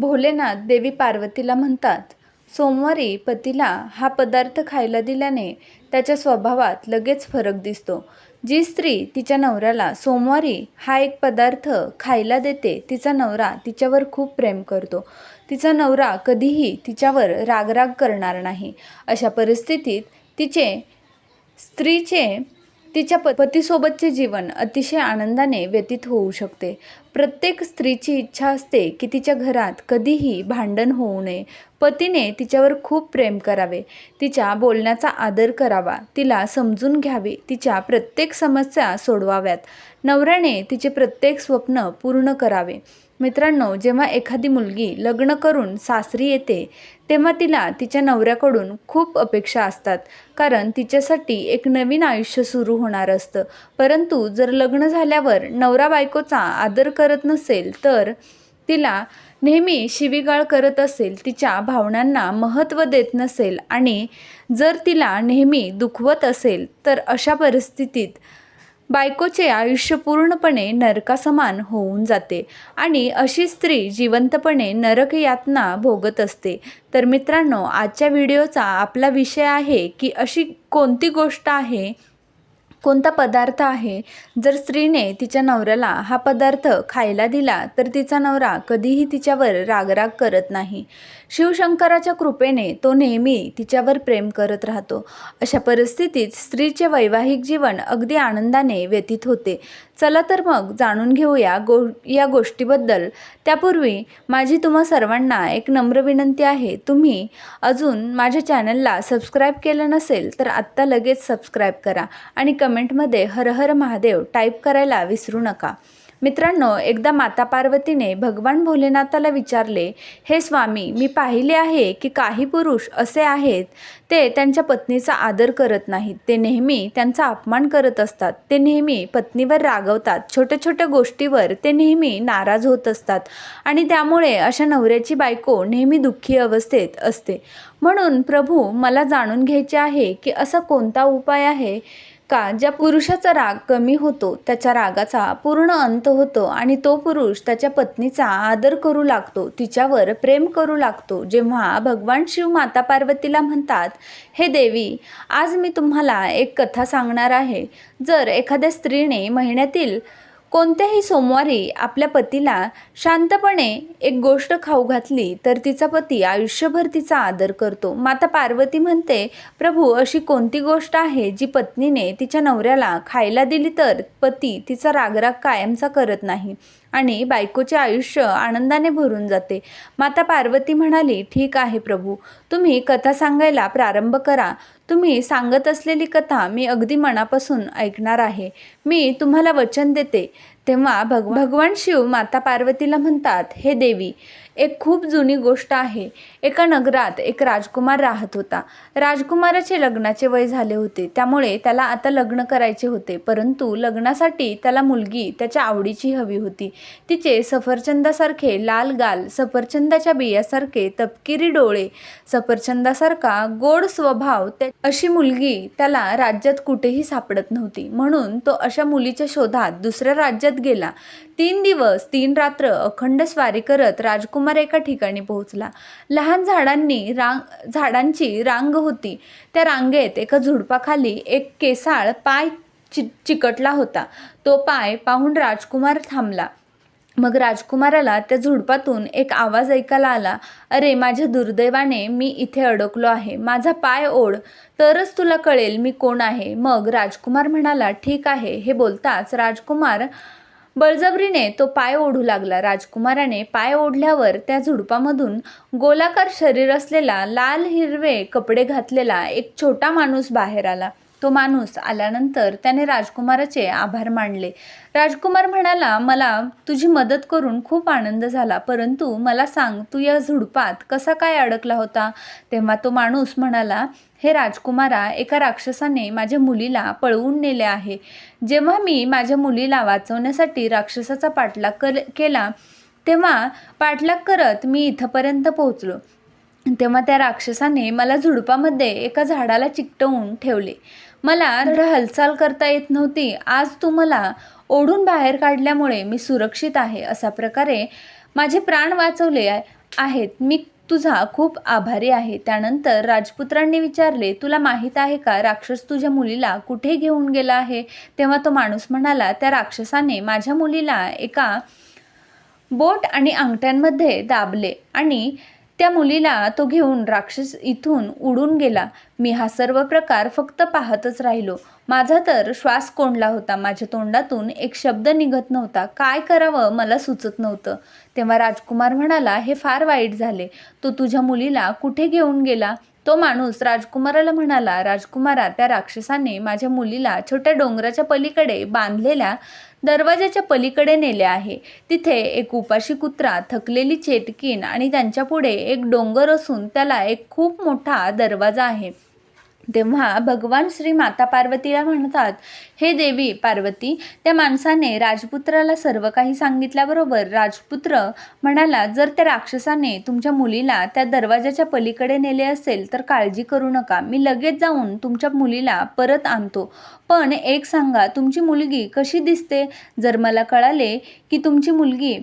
भोलेनाथ देवी पार्वतीला म्हणतात सोमवारी पतीला हा पदार्थ खायला दिल्याने त्याच्या स्वभावात लगेच फरक दिसतो. जी स्त्री तिच्या नवऱ्याला सोमवारी हा एक पदार्थ खायला देते तिचा नवरा तिच्यावर खूप प्रेम करतो. तिचा नवरा कधीही तिच्यावर रागराग करणार नाही. अशा परिस्थितीत तिचे स्त्रीचे तिच्या प पतीसोबतचे जीवन अतिशय आनंदाने व्यतीत होऊ शकते. प्रत्येक स्त्रीची इच्छा असते की तिच्या घरात कधीही भांडण होऊ नये. पतीने तिच्यावर खूप प्रेम करावे. तिच्या बोलण्याचा आदर करावा. तिला समजून घ्यावे. तिच्या प्रत्येक समस्या सोडवाव्यात. नवऱ्याने तिचे प्रत्येक स्वप्न पूर्ण करावे. मित्रांनो जेव्हा एखादी मुलगी लग्न करून सासरी येते तेव्हा तिला तिच्या नवऱ्याकडून खूप अपेक्षा असतात. कारण तिच्यासाठी एक नवीन आयुष्य सुरू होणार असतं. परंतु जर लग्न झाल्यावर नवरा बायकोचा आदर करत नसेल तर तिला नेहमी शिवीगाळ करत असेल तिच्या भावनांना महत्त्व देत नसेल आणि जर तिला नेहमी दुखवत असेल तर अशा परिस्थितीत बायकोचे आयुष्य पूर्णपणे नरकासमान होऊन जाते आणि अशी स्त्री जिवंतपणे नरक यातना भोगत असते. तर मित्रांनो आजच्या व्हिडिओचा आपला विषय आहे की अशी कोणती गोष्ट आहे कोणता पदार्थ आहे? जर स्त्रीने तिच्या नवऱ्याला हा पदार्थ खायला दिला तर तिचा नवरा कधीही तिच्यावर रागराग करत नाही. शिवशंकराच्या कृपेने तो नेहमी तिच्यावर प्रेम करत राहतो. अशा परिस्थितीत स्त्रीचे वैवाहिक जीवन अगदी आनंदाने व्यतीत होते. चला तर मग जाणून घेऊया गो या गोष्टीबद्दल. त्यापूर्वी माझी तुम्हा सर्वांना एक नम्र विनंती आहे. तुम्ही अजून माझ्या चॅनलला सबस्क्राईब केलं नसेल तर आत्ता लगेच सबस्क्राईब करा आणि कमेंटमध्ये हर हर महादेव टाईप करायला विसरू नका. मित्रांनो एकदा माता पार्वतीने भगवान भोलेनाथाला विचारले हे स्वामी मी पाहिले आहे की काही पुरुष असे आहेत ते त्यांच्या पत्नीचा आदर करत नाहीत. ते नेहमी त्यांचा अपमान करत असतात. ते नेहमी पत्नीवर रागवतात. छोट्या छोट्या गोष्टीवर ते नेहमी नाराज होत असतात. आणि त्यामुळे अशा नवऱ्याची बायको नेहमी दुःखी अवस्थेत असते. म्हणून प्रभू मला जाणून घ्यायचे आहे की असा कोणता उपाय आहे का ज्या पुरुषाचा राग कमी होतो त्याच्या रागाचा पूर्ण अंत होतो आणि तो पुरुष त्याच्या पत्नीचा आदर करू लागतो तिच्यावर प्रेम करू लागतो. जेव्हा भगवान शिव माता पार्वतीला म्हणतात हे देवी आज मी तुम्हाला एक कथा सांगणार आहे. जर एखाद्या स्त्रीने महिन्यातील कोणत्याही सोमवारी आपल्या पतीला शांतपणे एक गोष्ट खाऊ घातली तर तिचा पती आयुष्यभर तिचा आदर करतो. माता पार्वती म्हणते प्रभू अशी कोणती गोष्ट आहे जी पत्नीने तिच्या नवऱ्याला खायला दिली तर पती तिचा रागराग कायमचा करत नाही? आणि बायकोचे आयुष्य आनंदाने भरून जाते. माता पार्वती म्हणाली ठीक आहे प्रभू तुम्ही कथा सांगायला प्रारंभ करा. तुम्ही सांगत असलेली कथा मी अगदी मनापासून ऐकणार आहे. मी तुम्हाला वचन देते. तेव्हा भग भगवान शिव माता पार्वतीला म्हणतात हे देवी एक खूप जुनी गोष्ट आहे. एका नगरात एक राजकुमार राहत होता. राजकुमाराचे लग्नाचे वय झाले होते. त्यामुळे त्याला आता लग्न करायचे होते. परंतु लग्नासाठी त्याला मुलगी त्याच्या आवडीची हवी होती. तिचे सफरचंदासारखे लाल गाल सफरचंदाच्या बियासारखे तपकिरी डोळे सफरचंदासारखा गोड स्वभाव त्या अशी मुलगी त्याला राज्यात कुठेही सापडत नव्हती. म्हणून तो अशा मुलीच्या शोधात दुसऱ्या राज्यात गेला. तीन दिवस तीन रात्र अखंड स्वारी करत राजकुमार एका ठिकाणी पोहोचला. लहान झाडांनी रांग झाडांची रांग होती. त्या रांगेत एका झुडपाखाली एक केसाळ पाय चि चिकटला होता. तो पाय पाहून राजकुमार थांबला. मग राजकुमाराला त्या झुडपातून एक आवाज ऐकायला आला अरे माझ्या दुर्दैवाने मी इथे अडकलो आहे. माझा पाय ओढ. तरच तुला कळेल मी कोण आहे. मग राजकुमार म्हणाला ठीक आहे. हे बोलताच राजकुमार बळजबरीने तो पाय ओढू लागला. राजकुमाराने पाय ओढल्यावर त्या झुडपामधून गोलाकार शरीर असलेला लाल हिरवे कपडे घातलेला एक छोटा माणूस बाहेर आला. तो माणूस आल्यानंतर त्याने राजकुमाराचे आभार मानले. राजकुमार म्हणाला मला तुझी मदत करून खूप आनंद झाला परंतु मला सांग तू या झुडपात कसा काय अडकला होता? तेव्हा तो माणूस म्हणाला हे राजकुमारा एका राक्षसाने माझ्या मुलीला पळवून नेले आहे. जेव्हा मी माझ्या मुलीला वाचवण्यासाठी राक्षसाचा पाठलाग कर केला तेव्हा पाठलाग करत मी इथंपर्यंत पोहोचलो. तेव्हा त्या राक्षसाने मला झुडपामध्ये एका झाडाला चिकटवून ठेवले. मला धड हालचाल करता येत नव्हती. आज तू मला ओढून बाहेर काढल्यामुळे मी सुरक्षित आहे अशा प्रकारे माझे प्राण वाचवले आहेत. मी तुझा खूप आभारी आहे. त्यानंतर राजपुत्रांनी विचारले तुला माहीत आहे का राक्षस तुझ्या मुलीला कुठे घेऊन गेला आहे? तेव्हा तो माणूस म्हणाला त्या राक्षसाने माझ्या मुलीला एका बोट आणि अंगठ्यांमध्ये दाबले आणि त्या मुलीला तो घेऊन राक्षस इथून उडून गेला. मी हा सर्व प्रकार फक्त पाहतच राहिलो. माझा तर श्वास कोंडला होता. माझ्या तोंडातून एक शब्द निघत नव्हता. काय करावं मला सुचत नव्हतं. तेव्हा राजकुमार म्हणाला हे फार वाईट झाले. तो तुझ्या मुलीला कुठे घेऊन गेला? तो माणूस राजकुमाराला म्हणाला राजकुमारा त्या राक्षसाने माझ्या मुलीला छोट्या डोंगराच्या पलीकडे बांधलेल्या दरवाजाच्या पलीकडे नेले आहे. तिथे एक उपाशी कुत्रा थकलेली चेटकीन आणि त्यांच्यापुढे एक डोंगर असून त्याला एक खूप मोठा दरवाजा आहे. तेव्हा भगवान श्री माता पार्वतीला म्हणतात हे देवी पार्वती त्या माणसाने राजपुत्राला सर्व काही सांगितल्याबरोबर राजपुत्र म्हणाला जर त्या राक्षसाने तुमच्या मुलीला त्या दरवाजाच्या पलीकडे नेले असेल तर काळजी करू नका. मी लगेच जाऊन तुमच्या मुलीला परत आणतो. पण एक सांगा तुमची मुलगी कशी दिसते? जर मला कळाले की तुमची मुलगी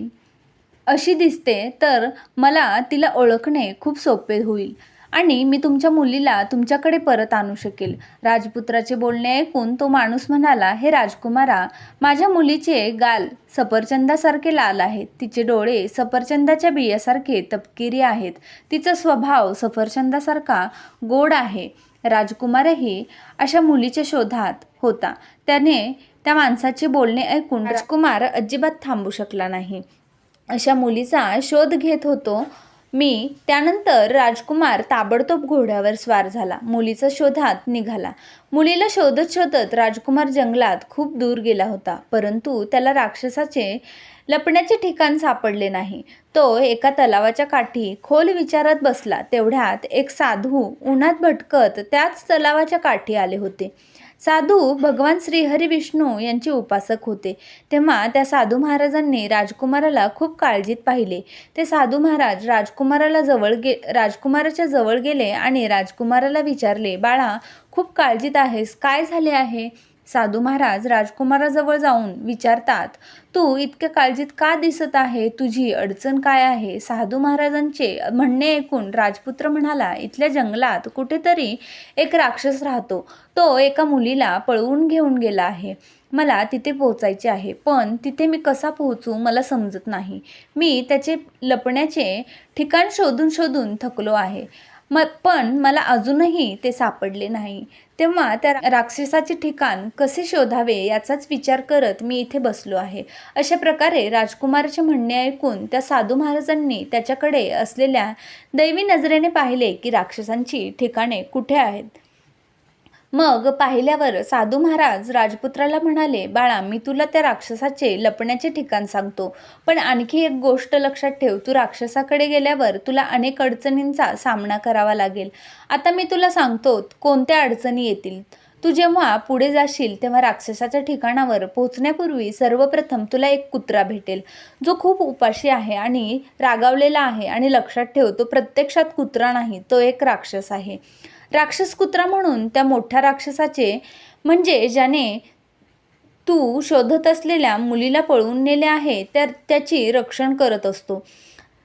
अशी दिसते तर मला तिला ओळखणे खूप सोपे होईल. आणि मी तुमच्या मुलीला तुमच्याकडे परत आणू शकेल. राजपुत्राचे बोलणे ऐकून तो माणूस म्हणाला हे राजकुमारा माझ्या मुलीचे गाल सफरचंदासारखे लाल आहेत. तिचे डोळे सफरचंदाच्या बियासारखे तपकिरी आहेत. तिचा स्वभाव सफरचंदासारखा गोड आहे. राजकुमारही अशा मुलीच्या शोधात होता. त्याने त्या माणसाचे बोलणे ऐकून राजकुमार अजिबात थांबू शकला नाही. अशा मुलीचा शोध घेत होतो मी त्यानंतर राजकुमार ताबडतोब घोड्यावर स्वार झाला. मुलीचा शोधात निघाला. मुलीला शोधत शोधत राजकुमार जंगलात खूप दूर गेला होता. परंतु त्याला राक्षसाचे लपण्याचे ठिकाण सापडले नाही. तो एका तलावाच्या काठी खोल विचारात बसला. तेवढ्यात एक साधू उन्हात भटकत त्याच तलावाच्या काठी आले होते. साधू भगवान श्रीहरी विष्णू यांचे उपासक होते. तेव्हा त्या साधू महाराजांनी राजकुमाराला खूप काळजीत पाहिले. ते साधू महाराज राजकुमाराला जवळ गे राजकुमाराच्या जवळ गेले आणि राजकुमाराला विचारले बाळा खूप काळजीत आहेस. काय झाले आहे? साधू महाराज राजकुमाराजवळ जाऊन विचारतात तू इतक्या काळजीत का दिसत आहे? तुझी अडचण काय आहे? साधू महाराजांचे म्हणणे ऐकून राजपुत्र म्हणाला इथल्या जंगलात कुठेतरी एक राक्षस राहतो. तो एका मुलीला पळवून घेऊन गेला आहे. मला तिथे पोहोचायचे आहे. पण तिथे मी कसा पोहोचू मला समजत नाही. मी त्याचे लपण्याचे ठिकाण शोधून शोधून थकलो आहे. म पण मला अजूनही ते सापडले नाही. तेव्हा त्या राक्षसाचे ठिकाण कसे शोधावे याचाच विचार करत मी इथे बसलो आहे. अशा प्रकारे राजकुमाराचे म्हणणे ऐकून त्या साधू महाराजांनी त्याच्याकडे असलेल्या दैवी नजरेने पाहिले की राक्षसांची ठिकाणे कुठे आहेत? मग पाहिल्यावर साधू महाराज राजपुत्राला म्हणाले बाळा मी तुला त्या राक्षसाचे लपण्याचे ठिकाण सांगतो. पण आणखी एक गोष्ट लक्षात ठेव तू राक्षसाकडे गेल्यावर तुला अनेक अडचणींचा सामना करावा लागेल. आता मी तुला सांगतो कोणत्या अडचणी येतील? तू जेव्हा पुढे जाशील तेव्हा राक्षसाच्या ठिकाणावर पोहोचण्यापूर्वी सर्वप्रथम तुला एक कुत्रा भेटेल. जो खूप उपाशी आहे आणि रागावलेला आहे आणि लक्षात ठेव तो प्रत्यक्षात कुत्रा नाही तो एक राक्षस आहे. राक्षस कुत्रा म्हणून त्या मोठ्या राक्षसाचे म्हणजे ज्याने तू शोधत असलेल्या मुलीला पळवून नेले आहे तर त्याची रक्षण करत असतो.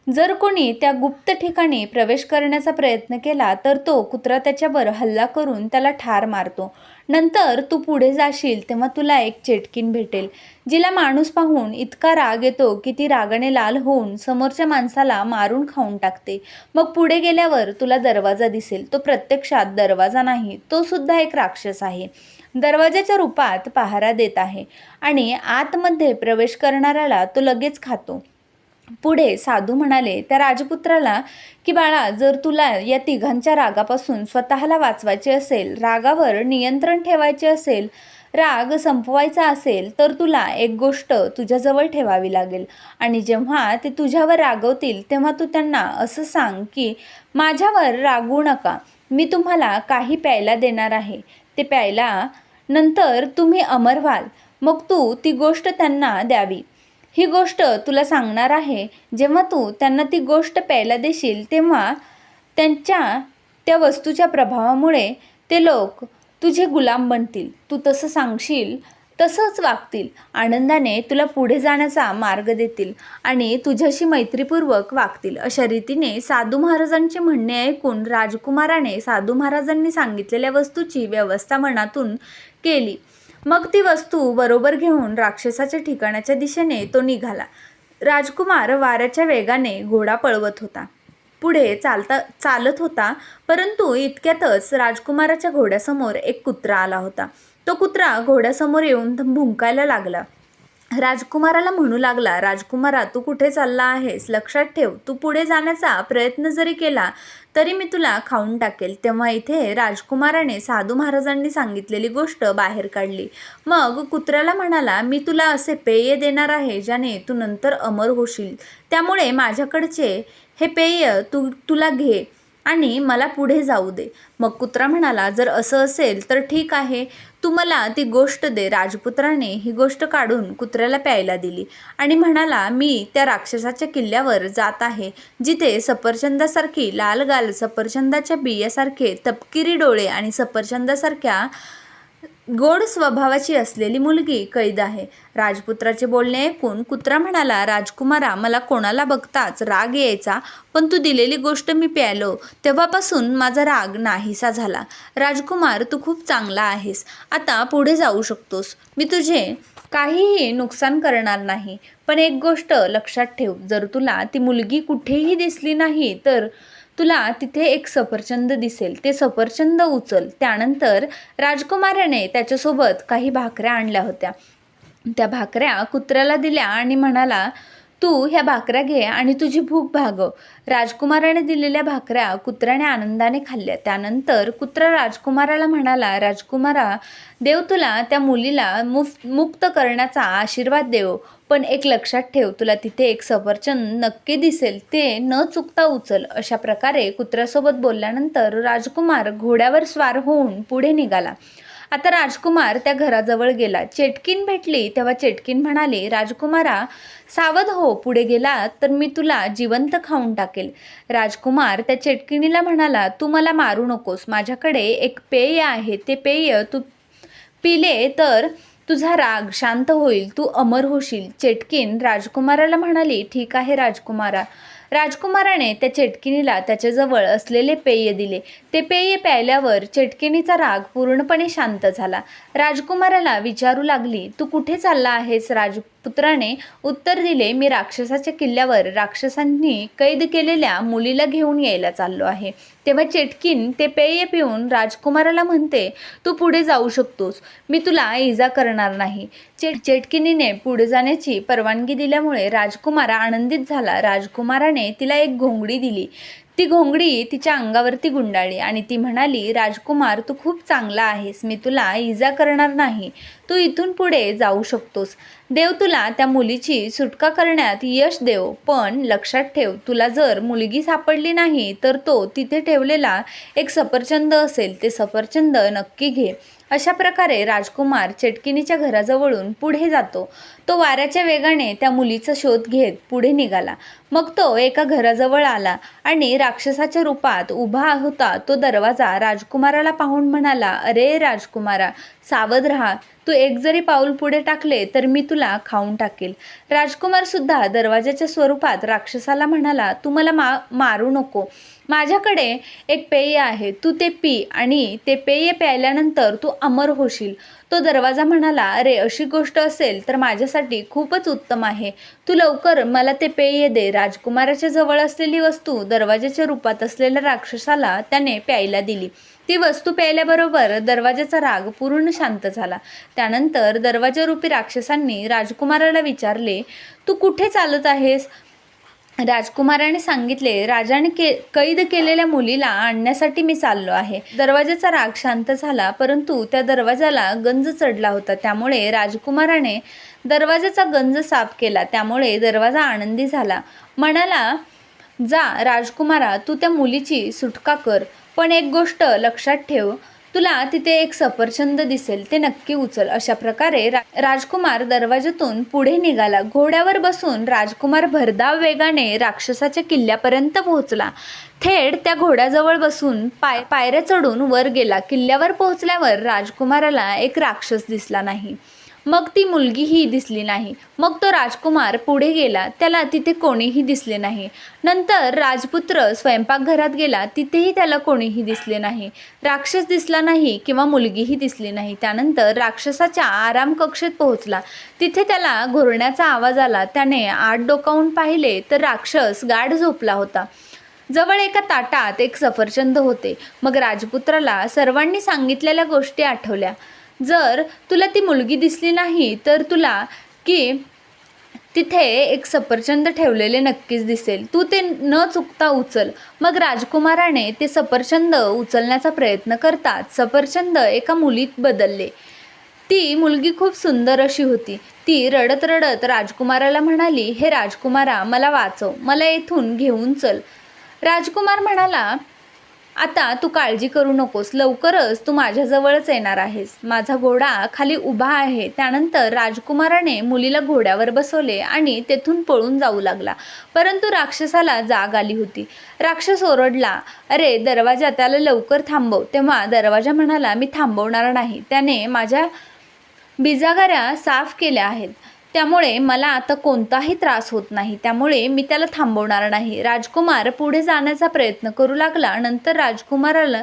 जर कोणी त्या गुप्त ठिकाणी प्रवेश करण्याचा प्रयत्न केला तर तो कुत्रा त्याच्यावर हल्ला करून त्याला ठार मारतो. नंतर तू पुढे जाशील तेव्हा तुला एक चेटकीन भेटेल जिला माणूस पाहून इतका राग येतो की ती रागाने लाल होऊन समोरच्या माणसाला मारून खाऊन टाकते. मग पुढे गेल्यावर तुला दरवाजा दिसेल. तो प्रत्यक्षात दरवाजा नाही तो सुद्धा एक राक्षस आहे. दरवाजाच्या रूपात पहारा देत आहे आणि आतमध्ये प्रवेश करणाऱ्याला तो लगेच खातो. पुढे साधू म्हणाले त्या राजपुत्राला की बाळा जर तुला या तिघांच्या रागापासून स्वतःला वाचवायचे असेल रागावर नियंत्रण ठेवायचे असेल राग संपवायचा असेल तर तुला एक गोष्ट तुझ्याजवळ ठेवावी लागेल. आणि जेव्हा ते तुझ्यावर रागवतील तेव्हा तू त्यांना असं सांग की माझ्यावर रागवू नका. मी तुम्हाला काही प्यायला देणार आहे. ते प्यायला नंतर तुम्ही अमर व्हाल. मग तू ती गोष्ट त्यांना द्यावी. ही गोष्ट तुला सांगणार आहे. जेव्हा तू त्यांना ती गोष्ट प्यायला देशील तेव्हा त्यांच्या त्या वस्तूच्या प्रभावामुळे ते लोक तुझे गुलाम बनतील. तू तसं सांगशील तसंच वागतील. आनंदाने तुला पुढे जाण्याचा मार्ग देतील आणि तुझ्याशी मैत्रीपूर्वक वागतील. अशा रीतीने साधू महाराजांचे म्हणणे ऐकून राजकुमाराने साधू महाराजांनी सांगितलेल्या वस्तूची व्यवस्था मनातून केली. मग ती वस्तू बरोबर घेऊन राक्षसाच्या ठिकाणाच्या दिशेने तो निघाला. राजकुमार वाऱ्याच्या वेगाने घोडा पळवत होता. पुढे चालता चालत होता परंतु इतक्यातच राजकुमाराच्या घोड्यासमोर एक कुत्रा आला होता. तो कुत्रा घोड्यासमोर येऊन भुंकायला लागला. राजकुमाराला म्हणू लागला राजकुमारा तू कुठे चालला आहेस? लक्षात ठेव तू पुढे जाण्याचा प्रयत्न जरी केला तरी मी तुला खाऊन टाकेल. तेव्हा इथे राजकुमाराने साधू महाराजांनी सांगितलेली गोष्ट बाहेर काढली. मग कुत्र्याला म्हणाला मी तुला असे पेय देणार आहे ज्याने तू नंतर अमर होशील. त्यामुळे माझ्याकडचे हे पेय तू तुला घे. आणि मला पुढे जाऊ दे. मग कुत्रा म्हणाला जर असं असेल तर ठीक आहे. तू मला ती गोष्ट दे राजपुत्राने ही गोष्ट काढून कुत्र्याला प्यायला दिली. आणि म्हणाला मी त्या राक्षसाच्या किल्ल्यावर जात आहे. जिथे सफरचंदासारखी लाल गाल सफरचंदाच्या बियासारखे तपकिरी डोळे आणि सफरचंदासारख्या गोड स्वभावाची असलेली मुलगी कैद आहे. राजपुत्राचे बोलणे ऐकून कुत्रा म्हणाला राजकुमारा मला कोणाला बघताच राग यायचा पण तू दिलेली गोष्ट मी प्यायलो तेव्हापासून माझा राग नाहीसा झाला. राजकुमार तू खूप चांगला आहेस. आता पुढे जाऊ शकतोस. मी तुझे काहीही नुकसान करणार नाही. पण एक गोष्ट लक्षात ठेव. जर तुला ती मुलगी कुठेही दिसली नाही तर तुला तिथे एक सफरचंद दिसेल. ते सफरचंद उचल. त्यानंतर राजकुमाराने त्याच्यासोबत काही भाकऱ्या आणल्या होत्या. त्या भाकऱ्या कुत्र्याला दिल्या आणि म्हणाला तू ह्या भाकऱ्या घे आणि तुझी भूक भागव. राजकुमाराने दिलेल्या भाकऱ्या कुत्र्याने आनंदाने खाल्ल्या. त्यानंतर कुत्रा राजकुमाराला म्हणाला राजकुमारा देव तुला त्या मुलीला मुफ मुक्त करण्याचा आशीर्वाद देव. पण एक लक्षात ठेव तुला तिथे एक सफरचंद नक्की दिसेल ते न चुकता उचल. अशा प्रकारे कुत्र्यासोबत बोलल्यानंतर राजकुमार घोड्यावर स्वार होऊन पुढे निघाला. आता राजकुमार त्या घराजवळ गेला. चेटकीन भेटली तेव्हा चेटकीन म्हणाले राजकुमारा सावध हो पुढे गेला तर मी तुला जिवंत खाऊन टाकेल. राजकुमार त्या चेटकिणीला म्हणाला तू मला मारू नकोस. माझ्याकडे एक पेय आहे. ते पेय तू पिले तर तुझा राग शांत होईल तू अमर होशील चेटकीन राजकुमाराला म्हणाली ठीक आहे राजकुमारा. राजकुमाराने त्या चेटकिनीला त्याच्याजवळ असलेले पेय दिले. ते पेय प्यायल्यावर चेटकिनीचा राग पूर्णपणे शांत झाला. राजकुमाराला विचारू लागली तू कुठे चालला आहेस राज पुत्राने उत्तर दिले मी राक्षसाच्या किल्ल्यावर राक्षसांनी कैद केलेल्या मुलीला घेऊन यायला चाललो आहे. तेव्हा चेटकीन ते पेय पिऊन राजकुमाराला म्हणते तू पुढे जाऊ शकतोस. मी तुला इजा करणार नाही. चेट चेटकिनीने पुढे जाण्याची परवानगी दिल्यामुळे राजकुमार आनंदित झाला. राजकुमाराने तिला एक घोंगडी दिली. ती घोंगडी तिच्या अंगावरती गुंडाळली आणि ती म्हणाली राजकुमार तू खूप चांगला आहेस. मी तुला इजा करणार नाही. तू इथून पुढे जाऊ शकतोस. देव तुला त्या मुलीची सुटका करण्यात यश देव पण लक्षात ठेव तुला जर मुलगी सापडली नाही तर तो तिथे ठेवलेला एक सफरचंद असेल ते सफरचंद नक्की घे. अशा प्रकारे राजकुमार चेटकिनीच्या घराजवळून पुढे जातो. तो वाऱ्याच्या वेगाने त्या मुलीचा शोध घेत पुढे निघाला. मग तो एका घराजवळ आला आणि राक्षसाच्या रूपात उभा होता. तो दरवाजा राजकुमाराला पाहून म्हणाला अरे राजकुमारा सावध राहा. तू एक जरी पाऊल पुढे टाकले तर मी तुला खाऊन टाकेल. राजकुमार सुद्धा दरवाजाच्या स्वरूपात राक्षसाला म्हणाला तू मला मा मारू नको. माझ्याकडे एक पेय आहे. तू ते पी आणि ते पेय प्यायल्यानंतर तू अमर होशील. तो दरवाजा म्हणाला अरे अशी गोष्ट असेल तर माझ्यासाठी खूपच उत्तम आहे. तू लवकर मला ते पेय दे. राजकुमाराच्या जवळ असलेली वस्तू दरवाजाच्या रूपात असलेल्या राक्षसाला त्याने प्यायला दिली. ती वस्तू प्यायल्याबरोबर दरवाजाचा राग पूर्ण शांत झाला. त्यानंतर दरवाजारूपी राक्षसांनी राजकुमाराला विचारले तू कुठे चालत आहेस? राजकुमाराने सांगितले राजाने के कैद केलेल्या मुलीला आणण्यासाठी मी चाललो आहे. दरवाजाचा राग शांत झाला परंतु त्या दरवाजाला गंज चढला होता. त्यामुळे राजकुमाराने दरवाजाचा गंज साफ केला. त्यामुळे दरवाजा आनंदी झाला. म्हणाला जा राजकुमारा तू त्या मुलीची सुटका कर. पण एक गोष्ट लक्षात ठेव तुला तिथे एक सफरचंद दिसेल ते नक्की उचल. अशा प्रकारे रा राजकुमार दरवाजातून पुढे निघाला. घोड्यावर बसून राजकुमार भरधाव वेगाने राक्षसाच्या किल्ल्यापर्यंत पोहोचला. थेट त्या घोड्याजवळ बसून पाय पायऱ्या चढून वर गेला. किल्ल्यावर पोहोचल्यावर राजकुमाराला एक राक्षस दिसला नाही. मग ती मुलगीही दिसली नाही. मग तो राजकुमार पुढे गेला. त्याला तिथे कोणीही दिसले नाही. नंतर राजपुत्र स्वयंपाकघरात गेला. तिथेही त्याला कोणीही दिसले नाही. राक्षस दिसला नाही किंवा मुलगीही दिसली नाही. त्यानंतर राक्षसाच्या आराम कक्षेत पोहोचला. तिथे त्याला घोरण्याचा आवाज आला. त्याने आत डोकावून पाहिले तर राक्षस गाढ झोपला होता. जवळ एका ताटात एक सफरचंद होते. मग राजपुत्राला सर्वांनी सांगितलेल्या गोष्टी आठवल्या. जर तुला ती मुलगी दिसली नाही तर तुला की तिथे एक सफरचंद ठेवलेले नक्कीच दिसेल. तू ते न चुकता उचल. मग राजकुमाराने ते सफरचंद उचलण्याचा प्रयत्न करतात सफरचंद एका मुलीत बदलले. ती मुलगी खूप सुंदर अशी होती. ती रडत रडत राजकुमाराला म्हणाली हे राजकुमारा मला वाचव. मला येथून घेऊन चल. राजकुमार म्हणाला आता तू काळजी करू नकोस. लवकरच तू माझ्याजवळच येणार आहेस. माझा घोडा खाली उभा आहे. त्यानंतर राजकुमाराने मुलीला घोड्यावर बसवले आणि तेथून पळून जाऊ लागला. परंतु राक्षसाला जाग आली होती. राक्षस ओरडला अरे दरवाजा त्याला लवकर थांबव. तेव्हा दरवाजा म्हणाला मी थांबवणार नाही. त्याने माझ्या बिजागाऱ्या साफ केल्या आहेत. त्यामुळे मला आता कोणताही त्रास होत नाही. त्यामुळे मी त्याला थांबवणार नाही. राजकुमार पुढे जाण्याचा प्रयत्न करू लागला. नंतर राजकुमाराला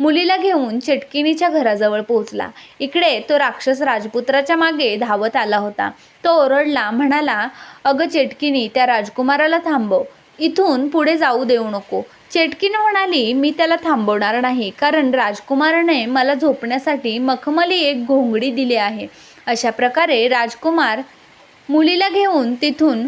मुलीला घेऊन चेटकिणीच्या घराजवळ पोहोचला. इकडे तो राक्षस राजपुत्राच्या मागे धावत आला होता. तो ओरडला म्हणाला अगं चेटकिणी त्या राजकुमाराला थांबव. इथून पुढे जाऊ देऊ नको. चेटकीन म्हणाली मी त्याला थांबवणार नाही कारण राजकुमाराने मला झोपण्यासाठी मखमली एक घोंगडी दिली आहे. अशा प्रकारे राजकुमार मुलीला घेऊन तिथून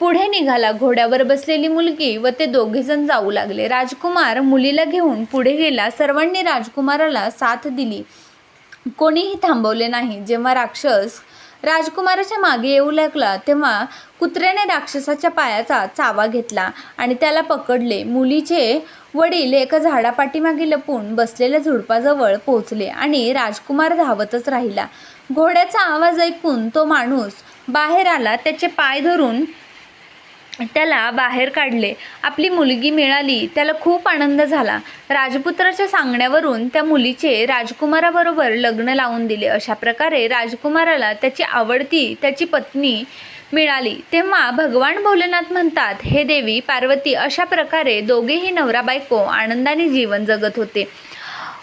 पुढे निघाला. घोड्यावर बसलेली मुलगी व ते दोघेजण जाऊ लागले. राजकुमार मुलीला घेऊन पुढे गेला. सर्वांनी राजकुमाराला साथ दिली. कोणीही थांबवले नाही. जेव्हा राक्षस राजकुमाराच्या मागे येऊ लागला तेव्हा कुत्र्याने राक्षसाच्या पायाचा चावा घेतला आणि त्याला पकडले. मुलीचे वडील एका झाडापाठीमागे लपून बसलेल्या झुडपाजवळ पोहोचले आणि राजकुमार धावतच राहिला. घोड्याचा आवाज ऐकून तो माणूस बाहेर आला त्याचे पाय धरून त्याला बाहेर काढले. आपली मुलगी मिळाली त्याला खूप आनंद झाला. राजपुत्राच्या सांगण्यावरून त्या मुलीचे राजकुमाराबरोबर लग्न लावून दिले. अशा प्रकारे राजकुमाराला त्याची आवडती त्याची पत्नी मिळाली. तेव्हा भगवान भोलेनाथ म्हणतात हे देवी पार्वती अशा प्रकारे दोघेही नवरा बायको आनंदाने जीवन जगत होते.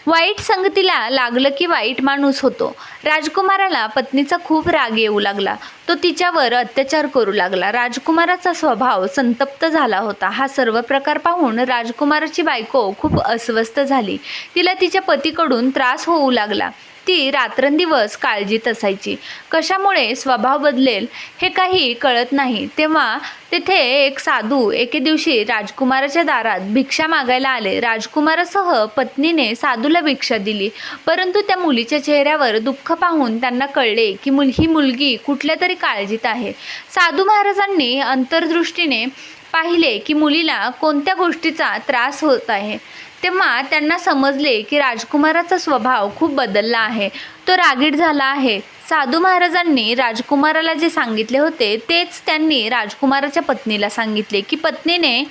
वाईट संगतीला लागलं की वाईट माणूस होतो. राजकुमाराला पत्नीचा खूप राग येऊ लागला. तो तिच्यावर अत्याचार करू लागला. राजकुमाराचा स्वभाव संतप्त झाला होता. हा सर्व प्रकार पाहून राजकुमाराची बायको खूप अस्वस्थ झाली. तिला तिच्या पतीकडून त्रास होऊ लागला. ती रात्रंदिवस काळजीत असायची. कशामुळे स्वभाव बदलेल हे काही कळत नाही. तेव्हा तेथे एक साधू एके दिवशी राजकुमाराच्या दारात भिक्षा मागायला आले. राजकुमारासह पत्नीने साधूला भिक्षा दिली. परंतु त्या मुलीच्या चेहऱ्यावर दुःख पाहून त्यांना कळले की मुल ही मुलगी कुठल्या तरी काळजीत आहे. साधू महाराजांनी अंतर्दृष्टीने पाहिले की मुलीला कोणत्या गोष्टीचा त्रास होत आहे. तेव्हा त्यांना समजले की राजकुमाराचा स्वभाव खूप बदलला आहे. तो रागीट झाला आहे. साधू महाराजांनी राजकुमाराला जे सांगितले होते तेच त्यांनी राजकुमाराच्या पत्नीला सांगितले की पत्नीने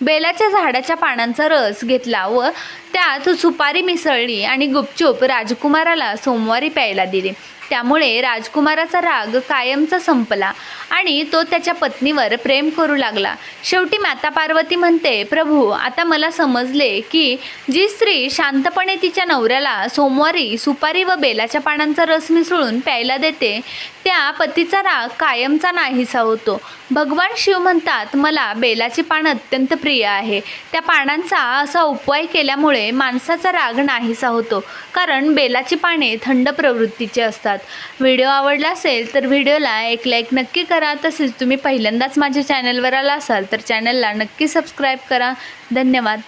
बेलाच्या झाडाच्या पानांचा रस घेतला व त्यात सुपारी मिसळली आणि गुपचूप राजकुमाराला सोमवारी प्यायला दिली. त्यामुळे राजकुमाराचा राग कायमचा संपला. आणि तो त्याच्या पत्नीवर प्रेम करू लागला. शेवटी माता पार्वती म्हणते प्रभू आता मला समजले की जी स्त्री शांतपणे तिच्या नवऱ्याला सोमवारी सुपारी व बेलाच्या पानांचा रस मिसळून प्यायला देते त्या पतीचा राग कायमचा नाहीसा होतो. भगवान शिव म्हणतात मला बेलाची पानं अत्यंत प्रिय आहे. त्या पानांचा असा उपाय केल्यामुळे माणसाचा राग नाहीसा होतो कारण बेलाची पाने थंड प्रवृत्तीची असतात. व्हिडिओ आवडला असेल तर व्हिडिओला एक लाईक नक्की करा तसेच तुम्ही पहिल्यांदाच माझ्या चॅनलवर आला असाल तर चॅनलला नक्की सबस्क्राईब करा. धन्यवाद.